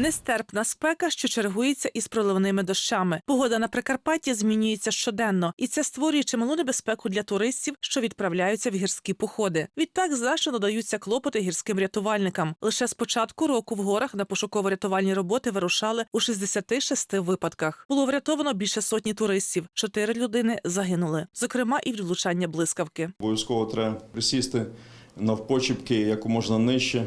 Нестерпна спека, що чергується із проливними дощами. Погода на Прикарпатті змінюється щоденно, і це створює чималу небезпеку для туристів, що відправляються в гірські походи. Відтак значно додаються клопоти гірським рятувальникам. Лише з початку року в горах на пошуково-рятувальні роботи вирушали у 66 випадках. Було врятовано більше сотні туристів. Чотири людини загинули, зокрема і влучання блискавки. Обов'язково треба присісти навпочіпки як можна нижче.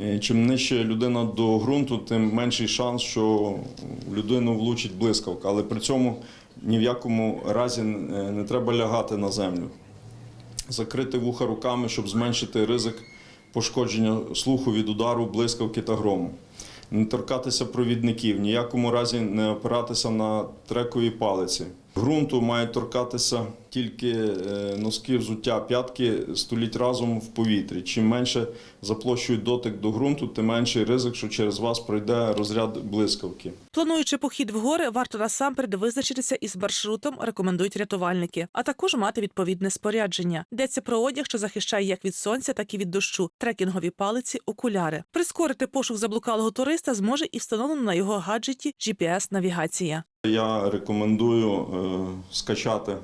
Е, Чим нижче людина до ґрунту, тим менший шанс, що людину влучить блискавка. Але при цьому ні в якому разі е, не треба лягати на землю. Закрити вуха руками, щоб зменшити ризик пошкодження слуху від удару, блискавки та грому. Не торкатися провідників, ні в якому разі не опиратися на трекові палиці. Грунту мають торкатися тільки е, носки взуття, п'ятки століть разом в повітрі. Чим менше заплощують дотик до ґрунту, тим менший ризик, що через вас пройде розряд блискавки. Плануючи похід в гори, варто насамперед визначитися із маршрутом, рекомендують рятувальники, а також мати відповідне спорядження. Йдеться про одяг, що захищає як від сонця, так і від дощу, трекінгові палиці, окуляри. Прискорити пошук заблукалого туриста зможе і встановлена на його гаджеті GPS-навігація. Я рекомендую е, скачати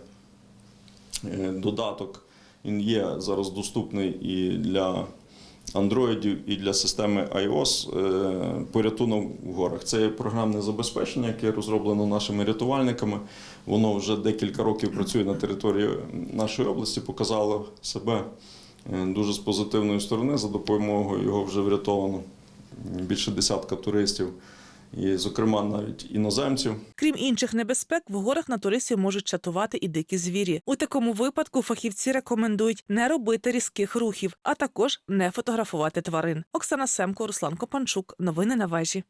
е, додаток. Він є зараз доступний і для андроїдів, і для системи iOS е, порятунок в горах. Це є програмне забезпечення, яке розроблено нашими рятувальниками. Воно вже декілька років працює на території нашої області, показало себе дуже з позитивної сторони. За допомогою його вже врятовано більше десятка туристів, і, зокрема, навіть іноземців. Крім інших небезпек, в горах на туристів можуть чатувати і дикі звірі. У такому випадку фахівці рекомендують не робити різких рухів, а також не фотографувати тварин. Оксана Семко, Руслан Копанчук. Новини на вежі.